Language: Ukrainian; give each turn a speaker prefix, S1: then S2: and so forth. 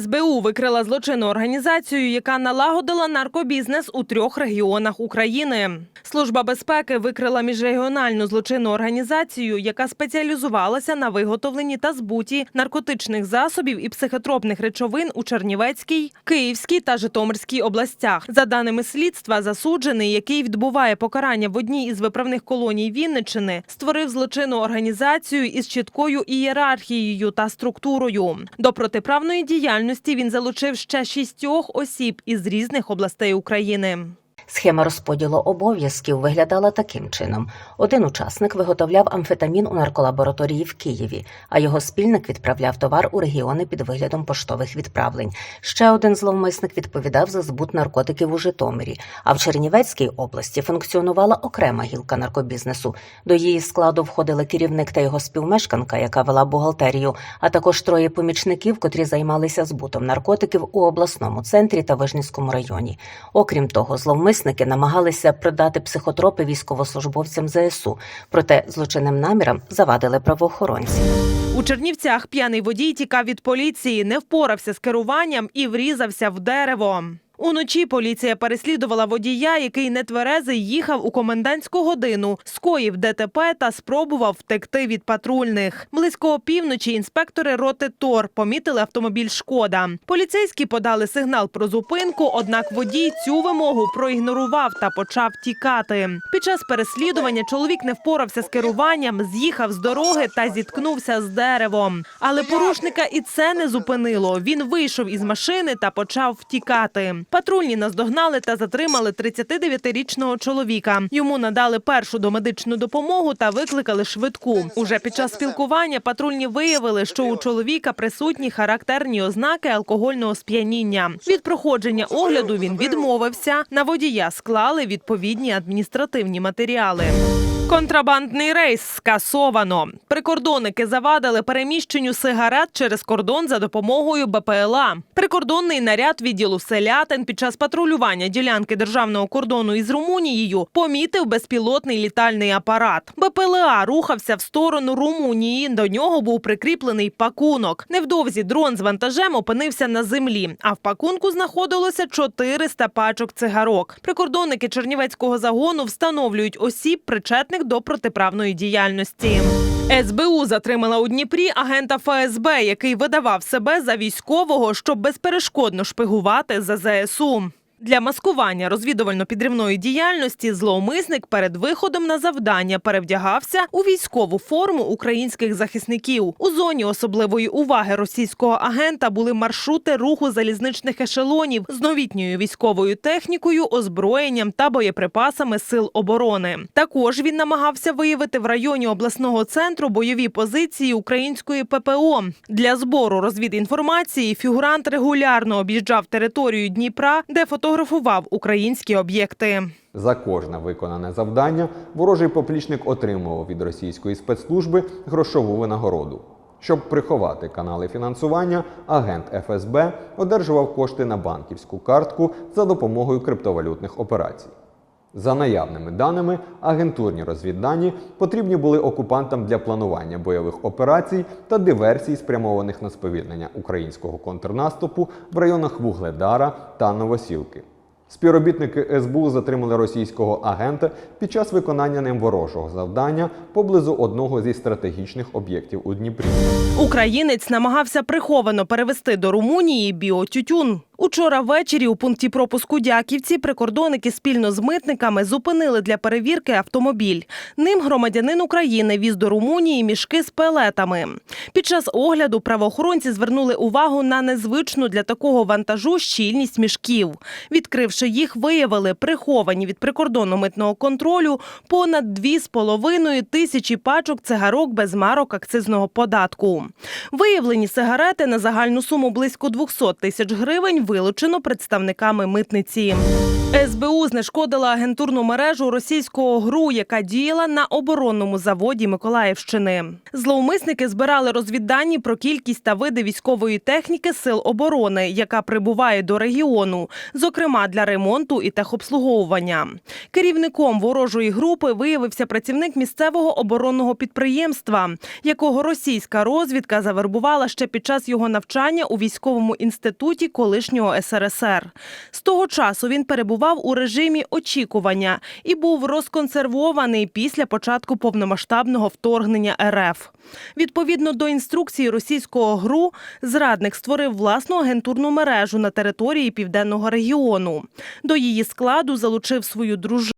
S1: СБУ викрила злочинну організацію, яка налагодила наркобізнес у трьох регіонах України. Служба безпеки викрила міжрегіональну злочинну організацію, яка спеціалізувалася на виготовленні та збуті наркотичних засобів і психотропних речовин у Чернівецькій, Київській та Житомирській областях. За даними слідства, засуджений, який відбуває покарання в одній із виправних колоній Вінниччини, створив злочинну організацію із чіткою ієрархією та структурою. До протиправної діяльності він залучив ще шістьох осіб із різних областей України.
S2: Схема розподілу обов'язків виглядала таким чином: один учасник виготовляв амфетамін у нарколабораторії в Києві, а його спільник відправляв товар у регіони під виглядом поштових відправлень. Ще один зловмисник відповідав за збут наркотиків у Житомирі. А в Чернівецькій області функціонувала окрема гілка наркобізнесу. До її складу входили керівник та його співмешканка, яка вела бухгалтерію, а також троє помічників, котрі займалися збутом наркотиків у обласному центрі та Вижницькому районі. Окрім того, зловмисники намагалися продати психотропи військовослужбовцям ЗСУ, проте злочинним намірам завадили правоохоронці.
S1: У Чернівцях п'яний водій тікав від поліції, не впорався з керуванням і врізався в дерево. Уночі поліція переслідувала водія, який нетверезий їхав у комендантську годину, скоїв ДТП та спробував втекти від патрульних. Близько опівночі інспектори роти ТОР помітили автомобіль Шкода. Поліцейські подали сигнал про зупинку, однак водій цю вимогу проігнорував та почав тікати. Під час переслідування чоловік не впорався з керуванням, з'їхав з дороги та зіткнувся з деревом. Але порушника і це не зупинило. Він вийшов із машини та почав втікати. Патрульні наздогнали та затримали 39-річного чоловіка. Йому надали першу домедичну допомогу та викликали швидку. Уже під час спілкування патрульні виявили, що у чоловіка присутні характерні ознаки алкогольного сп'яніння. Від проходження огляду він відмовився. На водія склали відповідні адміністративні матеріали. Контрабандний рейс скасовано. Прикордонники завадили переміщенню сигарет через кордон за допомогою БПЛА. Прикордонний наряд відділу селятин під час патрулювання ділянки державного кордону із Румунією помітив безпілотний літальний апарат. БПЛА рухався в сторону Румунії. До нього був прикріплений пакунок. Невдовзі дрон з вантажем опинився на землі. А в пакунку знаходилося 400 пачок цигарок. Прикордонники Чернівецького загону встановлюють осіб, причетних до протиправної діяльності. СБУ затримала у Дніпрі агента ФСБ, який видавав себе за військового, щоб безперешкодно шпигувати за ЗСУ. Для маскування розвідувально-підривної діяльності зловмисник перед виходом на завдання перевдягався у військову форму українських захисників. У зоні особливої уваги російського агента були маршрути руху залізничних ешелонів з новітньою військовою технікою, озброєнням та боєприпасами сил оборони. Також він намагався виявити в районі обласного центру бойові позиції української ППО. Для збору розвідінформації фігурант регулярно об'їжджав територію Дніпра, де фотографував українські об'єкти.
S3: За кожне виконане завдання ворожий поплічник отримував від російської спецслужби грошову винагороду. Щоб приховати канали фінансування, агент ФСБ одержував кошти на банківську картку за допомогою криптовалютних операцій. За наявними даними, агентурні розвіддані потрібні були окупантам для планування бойових операцій та диверсій, спрямованих на сповільнення українського контрнаступу в районах Вугледара та Новосілки. Співробітники СБУ затримали російського агента під час виконання ним ворожого завдання поблизу одного зі стратегічних об'єктів у Дніпрі.
S1: Українець намагався приховано перевести до Румунії біотютюн. Учора ввечері у пункті пропуску Дяківці прикордонники спільно з митниками зупинили для перевірки автомобіль. Ним громадянин України віз до Румунії мішки з пелетами. Під час огляду правоохоронці звернули увагу на незвичну для такого вантажу щільність мішків. Відкривши їх, виявили приховані від прикордонно-митного контролю понад 2,5 тисячі пачок цигарок без марок акцизного податку. Виявлені сигарети на загальну суму близько 200 тисяч гривень вилучено представниками митниці. СБУ знешкодила агентурну мережу російського ГРУ, яка діяла на оборонному заводі Миколаївщини. Зловмисники збирали розвіддані про кількість та види військової техніки сил оборони, яка прибуває до регіону, зокрема для ремонту і техобслуговування. Керівником ворожої групи виявився працівник місцевого оборонного підприємства, якого російська розвідка завербувала ще під час його навчання у військовому інституті колишнього СРСР. З того часу він перебував у режимі очікування і був розконсервований після початку повномасштабного вторгнення РФ. Відповідно до інструкції російського ГРУ, зрадник створив власну агентурну мережу на території південного регіону. До її складу залучив свою дружину.